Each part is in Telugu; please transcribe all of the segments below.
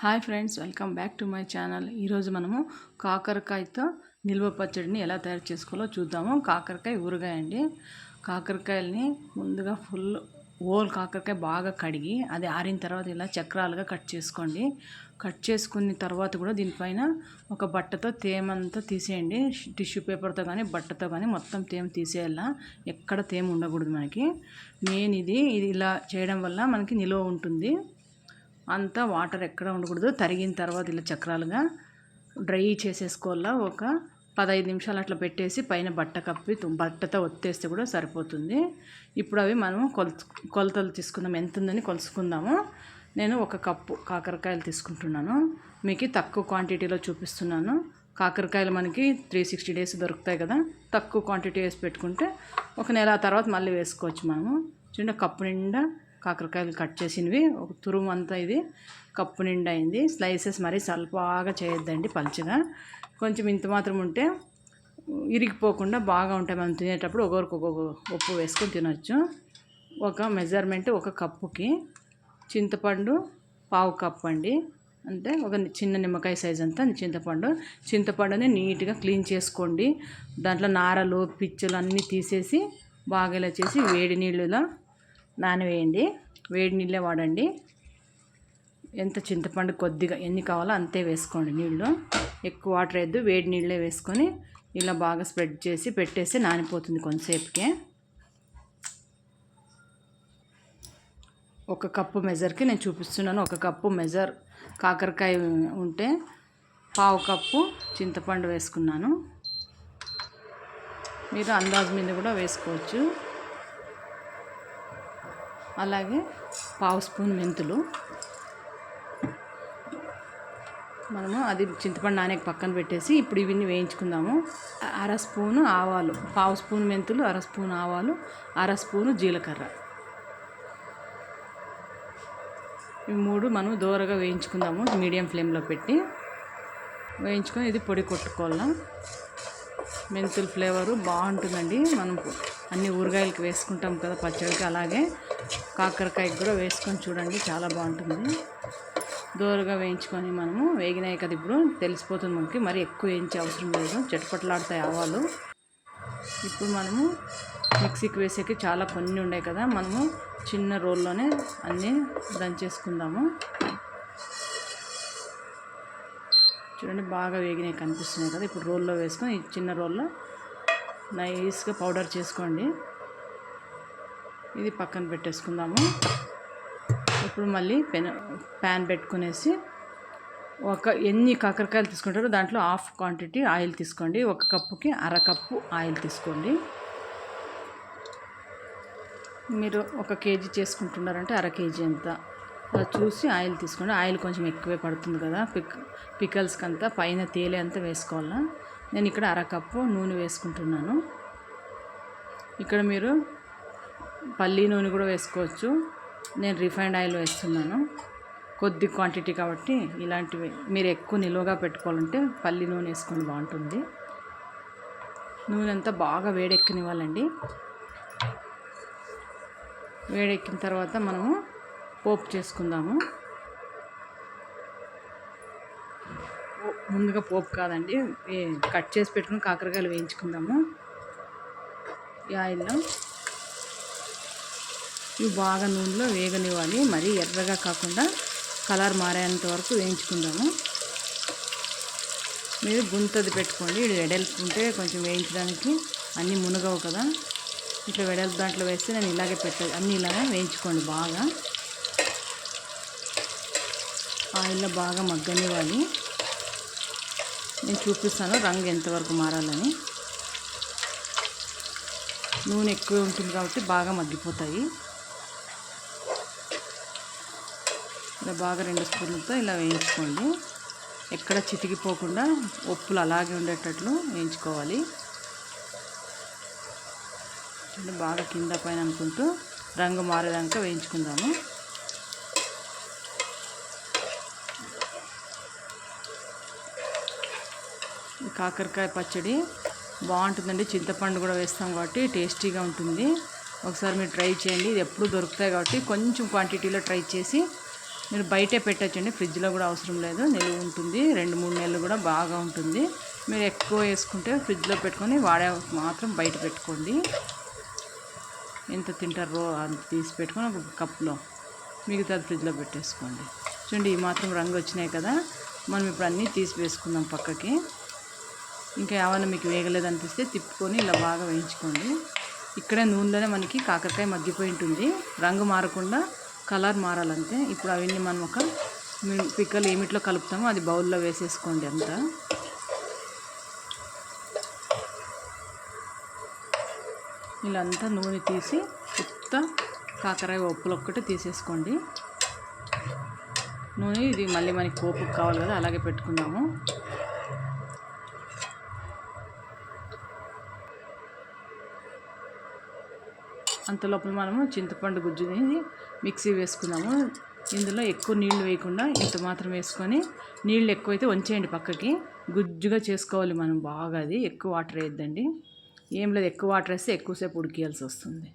Hi friends welcome back to my channel. ఈరోజు మనము కాకరకాయతో నిల్వ పచ్చడిని ఎలా తయారు చేసుకోవాలో చూద్దాము. కాకరకాయ ఊరగాయ అండి. కాకరకాయలని ముందుగా ఫుల్ ఓల్ కాకరకాయ బాగా కడిగి అది ఆరిన తర్వాత ఇలా చక్రాలుగా కట్ చేసుకోండి. కట్ చేసుకున్న తర్వాత కూడా దీనిపైన ఒక బట్టతో తేమంతా తీసేయండి. టిష్యూ పేపర్తో కానీ బట్టతో కానీ మొత్తం తేమ తీసేయాల? ఎక్కడ తేమ ఉండకూడదు మనకి. మెయిన్ ఇది ఇది ఇలా చేయడం వల్ల మనకి నిలువ ఉంటుంది. అంతా వాటర్ ఎక్కడ ఉండకూడదు. తరిగిన తర్వాత ఇలా చక్రాలుగా డ్రై చేసేసుకోవాలా. ఒక పదహైదు నిమిషాలు అట్లా పెట్టేసి పైన బట్ట కప్పి బట్టతో ఒత్తేస్తే కూడా సరిపోతుంది. ఇప్పుడు అవి మనము కొలత కొలతలు తీసుకుందాం. ఎంత ఉందని కొలుసుకుందాము. నేను ఒక కప్పు కాకరకాయలు తీసుకుంటున్నాను. మీకు తక్కువ క్వాంటిటీలో చూపిస్తున్నాను. కాకరకాయలు మనకి త్రీ సిక్స్టీ డేస్ దొరుకుతాయి కదా. తక్కువ క్వాంటిటీ వేసి పెట్టుకుంటే ఒక నెల తర్వాత మళ్ళీ వేసుకోవచ్చు మనము. చిన్న కప్పు నిండా కాకరకాయలు కట్ చేసినవి. ఒక తురుము అంతా ఇది కప్పు నిండా అయింది. స్లైసెస్ మరీ సల్పాగా చేయొద్దండి పలుచగా. కొంచెం ఇంత మాత్రం ఉంటే ఇరిగిపోకుండా బాగా ఉంటాయి. మనం తినేటప్పుడు ఒకరికి ఒక్కొక్క ఉప్పు వేసుకొని తినొచ్చు. ఒక మెజర్మెంట్ ఒక కప్పుకి చింతపండు పావు కప్పు అండి. అంటే ఒక చిన్న నిమ్మకాయ సైజ్ అంతా చింతపండు. చింతపండుని నీట్గా క్లీన్ చేసుకోండి. దాంట్లో నారలు పిచ్చులు అన్నీ తీసేసి బాగా ఇలా చేసి వేడి నీళ్ళలో నానవేయండి. వేడి నీళ్ళే వాడండి. ఎంత చింతపండు కొద్దిగా ఎన్ని కావాలో అంతే వేసుకోండి నీళ్ళు. ఎక్కువ వాటర్ వేద్దు వేడి నీళ్ళే వేసుకొని ఇలా బాగా స్ప్రెడ్ చేసి పెట్టేసి నానిపోతుంది కొంతసేపుకే. ఒక కప్పు మెజర్కి నేను చూపిస్తున్నాను. ఒక కప్పు మెజర్ కాకరకాయ ఉంటే పావు కప్పు చింతపండు వేసుకున్నాను. మీరు అందాజు మీద కూడా వేసుకోవచ్చు. అలాగే పావు స్పూన్ మెంతులు. మనము అది చింతపండు నానేకి పక్కన పెట్టేసి ఇప్పుడు ఇవన్నీ వేయించుకుందాము. అర స్పూను ఆవాలు పావు స్పూన్ మెంతులు అర స్పూన్ ఆవాలు అర స్పూను జీలకర్ర. ఇవి మూడు మనం దూరగా వేయించుకుందాము మీడియం ఫ్లేమ్లో పెట్టి. వేయించుకొని ఇది పొడి కొట్టుకోవాలా. మెంతుల ఫ్లేవరు బాగుంటుందండి. మనం అన్ని ఊరగాయలకి వేసుకుంటాం కదా పచ్చడికి. అలాగే కాకరకాయకి కూడా వేసుకొని చూడండి చాలా బాగుంటుంది. దోరగా వేయించుకొని మనము వేగినాయి కదా ఇప్పుడు తెలిసిపోతుంది మనకి. మరి ఎక్కువ వేయించే అవసరం లేదు చటపట్లాడతాయి ఆవాలు. ఇప్పుడు మనము మిక్సీకి వేసేకి చాలా కొన్ని ఉన్నాయి కదా మనము చిన్న రోల్లోనే అన్నీ దంచేసుకుందాము. చూడండి బాగా వేగినాయి కనిపిస్తున్నాయి కదా. ఇప్పుడు రోల్లో వేసుకొని చిన్న రోల్లో నైస్గా పౌడర్ చేసుకోండి. ఇది పక్కన పెట్టేసుకుందాము. ఇప్పుడు మళ్ళీ పెన్ ప్యాన్ పెట్టుకునేసి ఒక ఎన్ని కాకరకాయలు తీసుకుంటారో దాంట్లో హాఫ్ క్వాంటిటీ ఆయిల్ తీసుకోండి. ఒక కప్పుకి అర కప్పు ఆయిల్ తీసుకోండి. మీరు ఒక కేజీ చేసుకుంటున్నారంటే అర కేజీ అంత చూసి ఆయిల్ తీసుకోండి. ఆయిల్ కొంచెం ఎక్కువే పడుతుంది కదా. పిక్ పికల్స్కి అంతా పైన తేలే అంతా వేసుకోవాలా నేను ఇక్కడ అరకప్పు నూనె వేసుకుంటున్నాను. ఇక్కడ మీరు పల్లి నూనె కూడా వేసుకోవచ్చు. నేను రిఫైండ్ ఆయిల్ వేస్తున్నాను. కొద్ది క్వాంటిటీ కాబట్టి ఇలాంటివి మీరు ఎక్కువ నిలువగా పెట్టుకోవాలంటే పల్లి నూనె వేసుకొని బాగుంటుంది. నూనె అంతా బాగా వేడెక్కనివ్వాలండి. వేడెక్కిన తర్వాత మనము పోపు చేసుకుందాము. ముందుగా పోపు కాదండి. కట్ చేసి పెట్టుకుని కాకరకాయలు వేయించుకుందాము. ఈ ఆయిల్లో ఇవి బాగా నూనెలో వేగనివ్వాలి. మరీ ఎర్రగా కాకుండా కలర్ మారేంత వరకు వేయించుకుందాము. మీరు గుంతది పెట్టుకోండి. ఇది వెడల్పు ఉంటే కొంచెం వేయించడానికి అన్నీ మునగవు కదా. ఇట్లా వెడల్పు దాంట్లో వేస్తే నేను ఇలాగే పెట్టాలి అన్నీ ఇలాగే వేయించుకోండి బాగా. ఆయిల్లో బాగా మగ్గనివ్వాలి. నేను చూపిస్తాను రంగు ఎంతవరకు మారాలని. నూనె ఎక్కువ ఉంటుంది కాబట్టి బాగా మగ్గిపోతాయి. ఇలా బాగా రెండు స్పూన్లతో ఇలా వేయించుకోండి. ఎక్కడ చితికిపోకుండా ఉప్పులు అలాగే ఉండేటట్లు వేయించుకోవాలి. బాగా కింద పైన అనుకుంటూ రంగు మారేదాకా వేయించుకుందాము. కాకరకాయ పచ్చడి బాగుంటుందండి. చింతపండు కూడా వేస్తాం కాబట్టి టేస్టీగా ఉంటుంది. ఒకసారి మీరు ట్రై చేయండి. ఇది ఎప్పుడు దొరుకుతాయి కాబట్టి కొంచెం క్వాంటిటీలో ట్రై చేసి మీరు బయటే పెట్టచ్చండి. ఫ్రిడ్జ్లో కూడా అవసరం లేదు. నిలువ ఉంటుంది. రెండు మూడు నెలలు కూడా బాగా ఉంటుంది. మీరు ఎక్కువ వేసుకుంటే ఫ్రిడ్జ్లో పెట్టుకొని వాడే మాత్రం బయట పెట్టుకోండి. ఎంత తింటారో అంత తీసి పెట్టుకొని ఒక కప్లో మిగతాది ఫ్రిడ్జ్లో పెట్టేసుకోండి. చూడండి ఈ మాత్రం రంగు వచ్చినాయి కదా. మనం ఇప్పుడు అన్నీ తీసి వేసుకుందాం పక్కకి. ఇంకా ఏమైనా మీకు వేగలేదు అనిపిస్తే తిప్పుకొని ఇలా బాగా వేయించుకోండి. ఇక్కడే నూనెలోనే మనకి కాకరకాయ మగ్గిపోయి ఉంటుంది. రంగు మారకుండా కలర్ మారాలంతే. ఇప్పుడు అవన్నీ మనం ఒక పిక్కలు ఏమిట్లో కలుపుతామో అది బౌల్లో వేసేసుకోండి అంతా. ఇలా అంతా నూనె తీసి ఉత్త కాకరకాయ ఒప్పులు ఒక్కటి తీసేసుకోండి. నూనె ఇది మళ్ళీ మనకి పోపుకు కావాలి కదా అలాగే పెట్టుకుందాము. అంత లోపల మనము చింతపండు గుజ్జుని మిక్సీ వేసుకున్నాము ఇందులో ఎక్కువ నీళ్ళు వేయకుండా ఇంత మాత్రం వేసుకొని నీళ్ళు ఎక్కువైతే వంచేయండి పక్కకి. గుజ్జుగా చేసుకోవాలి మనం బాగా అది ఎక్కువ వాటర్ వేయద్దండి. ఏం లేదు ఎక్కువ వాటర్ వేస్తే ఎక్కువసేపు ఉడికేయాల్సి వస్తుంది.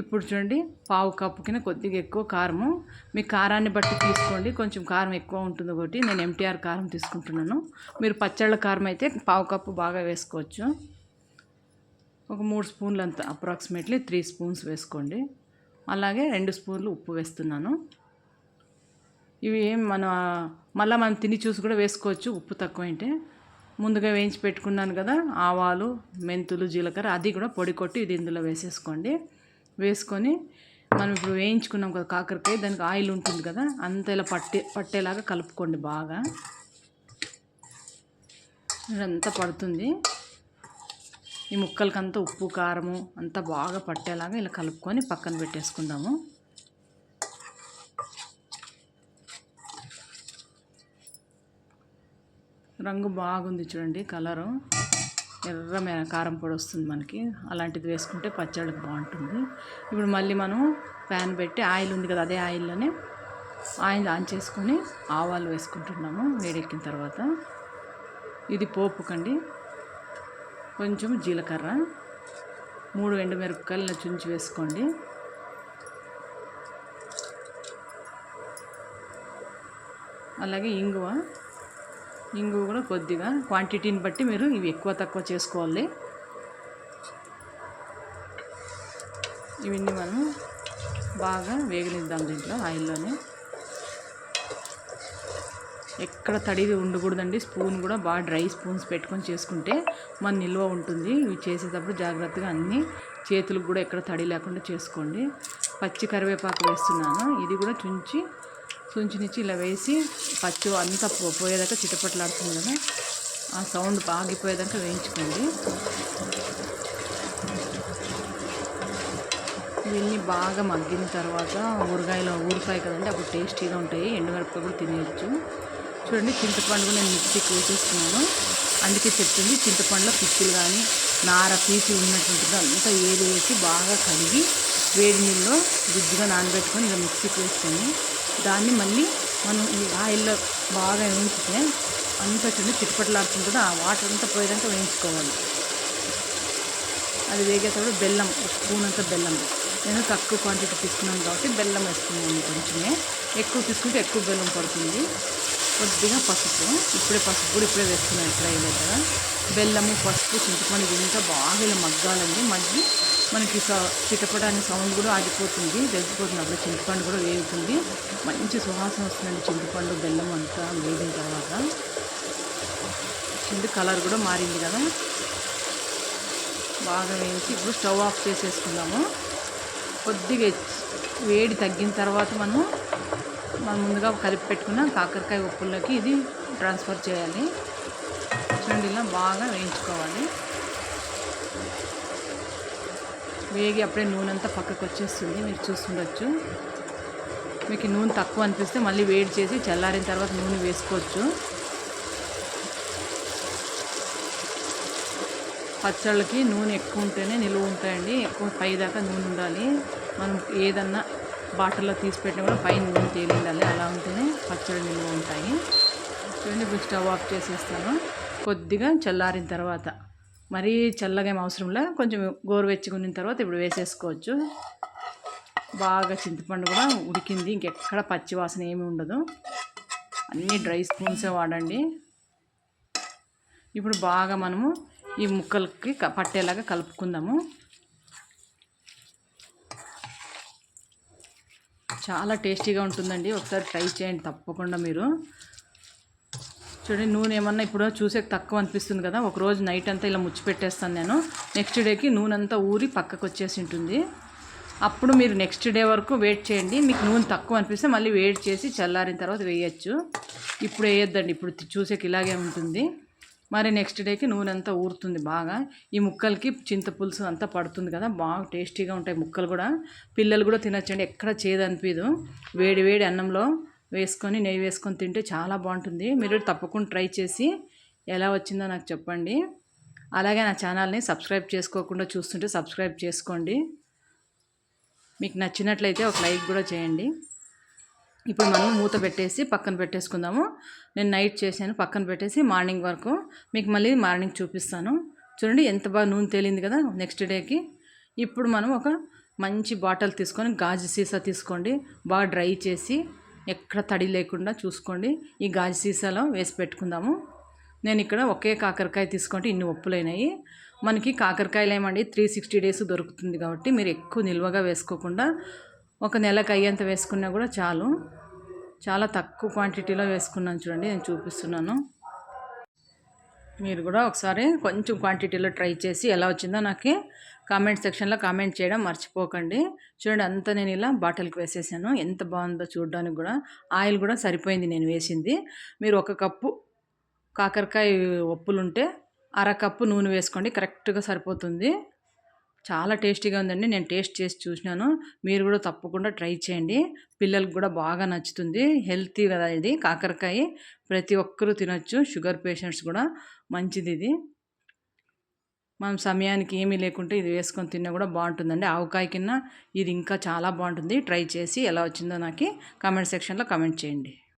ఇప్పుడు చూడండి పావు కప్పు కింద కొద్దిగా ఎక్కువ కారము. మీ కారాన్ని బట్టి తీసుకోండి. కొంచెం కారం ఎక్కువ ఉంటుంది ఒకటి నేను ఎంటీఆర్ కారం తీసుకుంటున్నాను. మీరు పచ్చళ్ళ కారం అయితే పావు కప్పు బాగా వేసుకోవచ్చు. ఒక మూడు స్పూన్లు అంత అప్రాక్సిమేట్లీ త్రీ స్పూన్స్ వేసుకోండి. అలాగే రెండు స్పూన్లు ఉప్పు వేస్తున్నాను. ఇవి ఏం మన మళ్ళీ మనం తిని చూసి కూడా వేసుకోవచ్చు ఉప్పు తక్కువ అంటే ముందుగా వేయించి పెట్టుకున్నాను కదా ఆవాలు మెంతులు జీలకర్ర అది కూడా పొడి కొట్టి ఇది ఇందులో వేసేసుకోండి. వేసుకొని మనం ఇప్పుడు వేయించుకున్నాం కదా కాకరకాయ దానికి ఆయిల్ ఉంటుంది కదా అంత ఇలా పట్టే పట్టేలాగా కలుపుకోండి బాగా. ఇదంతా పడుతుంది. ఈ ముక్కలకంతా ఉప్పు కారము అంతా బాగా పట్టేలాగా ఇలా కలుపుకొని పక్కన పెట్టేసుకుందాము. రంగు బాగుంది చూడండి కలరు. ఎర్రమైన కారం పొడి వస్తుంది మనకి. అలాంటిది వేసుకుంటే పచ్చడికి బాగుంటుంది. ఇప్పుడు మళ్ళీ మనం ప్యాన్ పెట్టి ఆయిల్ ఉంది కదా అదే ఆయిల్లోనే ఆయిల్ ఆన్ చేసుకొని ఆవాలు వేసుకుంటున్నాము వేడెక్కిన తర్వాత. ఇది పోపుకండి. కొంచెం జీలకర్ర మూడు ఎండుమిరపకాయలను చుంచి వేసుకోండి. అలాగే ఇంగువ ఇంగువ కూడా కొద్దిగా క్వాంటిటీని బట్టి మీరు ఇవి ఎక్కువ తక్కువ చేసుకోవాలి. ఇవన్నీ మనం బాగా వేగనిద్దాం దీంట్లో ఆయిల్లోనే. ఎక్కడ తడిది ఉండకూడదండి. స్పూన్ కూడా బాగా డ్రై స్పూన్స్ పెట్టుకొని చేసుకుంటే మన నిల్వ ఉంటుంది. ఇవి చేసేటప్పుడు జాగ్రత్తగా అన్నీ చేతులకు కూడా ఎక్కడ తడి లేకుండా చేసుకోండి. పచ్చి కరివేపాకు వేస్తున్నాను. ఇది కూడా చుంచి చుంచినిచ్చి ఇలా వేసి పచ్చి అంతా పోయేదాకా చిటపట్లాడుతుంది కదా. ఆ సౌండ్ ఆగిపోయేదాకా వేయించుకోండి. ఇవన్నీ బాగా మగ్గిన తర్వాత ఊరగాయలు ఊరుతాయి కదండి అప్పుడు టేస్టీగా ఉంటాయి. ఎండుమిరపకాయ కూడా తినేయచ్చు. చూడండి చింతపండు నేను మిక్సీ కోసేస్తున్నాను అందుకే చెప్తుంది చింతపండులో పిచ్చులు కానీ నార పీచి ఉన్నట్టుంటుంది అంతా ఏది వేసి బాగా కడిగి వేడి నీళ్ళలో గుజ్జుగా నానబెట్టుకొని ఇలా మిక్సీ వేసుకొని దాన్ని మళ్ళీ మనం ఆయిల్లో బాగా వేయించితే అంతా చూడండి చిట్టుపట్లాడుతుంటుంది ఆ వాటర్ అంతా పోయేదాక వేయించుకోవాలి. అది వేగేటప్పుడు బెల్లం ఒక స్పూన్ అంతా బెల్లం. నేను తక్కువ క్వాంటిటీ తీసుకున్నాను కాబట్టి బెల్లం వేసుకున్నాను కొంచెమే. ఎక్కువ తీసుకుంటే ఎక్కువ బెల్లం పడుతుంది. కొద్దిగా పసుపు. ఇప్పుడే పసుపు కూడా ఇప్పుడే వేసుకున్నాను ఎక్కడ దగ్గర. బెల్లము పసుపు చింతపండు ఇంకా బాగా ఇలా మగ్గాలండి. మగ్గి మనకి చిటపట అనే సౌండ్ కూడా ఆగిపోతుంది తెలిసిపోతుంది. అప్పుడు చింతపండు కూడా వేగుతుంది. మంచి సువాసన వస్తుందండి చింతపండు బెల్లం అంతా వేగిన తర్వాత. చింత కలర్ కూడా మారింది కదా. బాగా వేయించి ఇప్పుడు స్టవ్ ఆఫ్ చేసేసుకుందాము. కొద్దిగా వేడి తగ్గిన తర్వాత మనం మనం ముందుగా కలిపి పెట్టుకున్న కాకరకాయ ఉప్పుల్లోకి ఇది ట్రాన్స్ఫర్ చేయాలి. చూడండి ఇలా బాగా వేయించుకోవాలి. వేగి అప్పుడే నూనె అంతా పక్కకు వచ్చేస్తుంది. మీరు చూస్తుండొచ్చు. మీకు నూనె తక్కువ అనిపిస్తే మళ్ళీ వేడి చేసి చల్లారిన తర్వాత నూనె వేసుకోవచ్చు. పచ్చళ్ళకి నూనె ఎక్కువ ఉంటేనే నిలువ ఉంటాయండి. ఎక్కువ పై దాకా నూనె ఉండాలి. మనం ఏదన్నా బాటిల్లో తీసి పెట్టినా కూడా పైన నూనె తేలి ఉండాలి అలా ఉంటేనే పచ్చడి నిల్వ ఉంటాయి. చూడండి ఇప్పుడు స్టవ్ ఆఫ్ చేసేస్తాను. కొద్దిగా చల్లారిన తర్వాత మరీ చల్లగా ఏం అవసరంలా కొంచెం గోరువెచ్చుకున్న తర్వాత ఇప్పుడు వేసేసుకోవచ్చు. బాగా చింతపండు కూడా ఉడికింది. ఇంకెక్కడ పచ్చి వాసన ఏమి ఉండదు. అన్నీ డ్రై స్పూన్సే వాడండి. ఇప్పుడు బాగా మనము ఈ ముక్కలకి పట్టేలాగా కలుపుకుందాము. చాలా టేస్టీగా ఉంటుందండి. ఒకసారి ట్రై చేయండి తప్పకుండా మీరు. చూడండి నూనె ఏమన్నా ఇప్పుడు చూసే తక్కువ అనిపిస్తుంది కదా. ఒక రోజు నైట్ అంతా ఇలా ముచ్చి పెట్టేస్తాను నేను. నెక్స్ట్ డేకి నూనె అంతా ఊరి పక్కకు వచ్చేసి ఉంటుంది. అప్పుడు మీరు నెక్స్ట్ డే వరకు వెయిట్ చేయండి. మీకు నూనె తక్కువ అనిపిస్తే మళ్ళీ వెయిట్ చేసి చల్లారిన తర్వాత వేయచ్చు. ఇప్పుడు వేయొద్దండి. ఇప్పుడు చూసేకి ఇలాగే ఉంటుంది. మరి నెక్స్ట్ డేకి నూనె అంతా ఊరుతుంది బాగా. ఈ ముక్కలకి చింతపులుసు అంతా పడుతుంది కదా బాగా టేస్టీగా ఉంటాయి ముక్కలు కూడా. పిల్లలు కూడా తినచ్చండి ఎక్కడ చేదు వేడి వేడి అన్నంలో వేసుకొని నెయ్యి వేసుకొని తింటే చాలా బాగుంటుంది. మీరు తప్పకుండా ట్రై చేసి ఎలా వచ్చిందో నాకు చెప్పండి. అలాగే నా ఛానల్ని సబ్స్క్రైబ్ చేసుకోకుండా చూస్తుంటే సబ్స్క్రైబ్ చేసుకోండి. మీకు నచ్చినట్లయితే ఒక లైక్ కూడా చేయండి. ఇప్పుడు మనం మూత పెట్టేసి పక్కన పెట్టేసుకుందాము. నేను నైట్ చేశాను పక్కన పెట్టేసి మార్నింగ్ వరకు. మీకు మళ్ళీ మార్నింగ్ చూపిస్తాను. చూడండి ఎంత బాగా నూనె తేలింది కదా నెక్స్ట్ డేకి. ఇప్పుడు మనం ఒక మంచి బాటిల్ తీసుకొని గాజు సీసా తీసుకోండి. బాగా డ్రై చేసి ఎక్కడ తడి లేకుండా చూసుకోండి. ఈ గాజు సీసాలో వేసి పెట్టుకుందాము. నేను ఇక్కడ ఒకే కాకరకాయ తీసుకుంటే ఇన్ని ఒప్పులైనాయి మనకి కాకరకాయలు ఏమండి త్రీ సిక్స్టీ డేస్ దొరుకుతుంది కాబట్టి మీరు ఎక్కువ నిల్వగా వేసుకోకుండా ఒక నెలకు అయ్యేంత వేసుకున్నా కూడా చాలు. చాలా తక్కువ క్వాంటిటీలో వేసుకున్నాను చూడండి నేను చూపిస్తున్నాను. మీరు కూడా ఒకసారి కొంచెం క్వాంటిటీలో ట్రై చేసి ఎలా వచ్చిందో నాకు కామెంట్ సెక్షన్లో కామెంట్ చేయడం మర్చిపోకండి. చూడండి అంతా నేను ఇలా బాటిల్కి వేసేసాను. ఎంత బాగుందో చూడడానికి కూడా. ఆయిల్ కూడా సరిపోయింది నేను వేసింది. మీరు ఒక కప్పు కాకరకాయ ఒప్పులుంటే అర కప్పు నూనె వేసుకోండి కరెక్ట్గా సరిపోతుంది. చాలా టేస్టీగా ఉందండి. నేను టేస్ట్ చేసి చూసినాను. మీరు కూడా తప్పకుండా ట్రై చేయండి. పిల్లలకు కూడా బాగా నచ్చుతుంది. హెల్తీ కదా ఇది కాకరకాయ. ప్రతి ఒక్కరూ తినొచ్చు. షుగర్ పేషెంట్స్ కూడా మంచిది ఇది. మనం సమయానికి ఏమీ లేకుంటే ఇది వేసుకొని తిన్నా కూడా బాగుంటుందండి. ఆవకాయ కింద ఇది ఇంకా చాలా బాగుంటుంది. ట్రై చేసి ఎలా వచ్చిందో నాకు కామెంట్ సెక్షన్లో కామెంట్ చేయండి.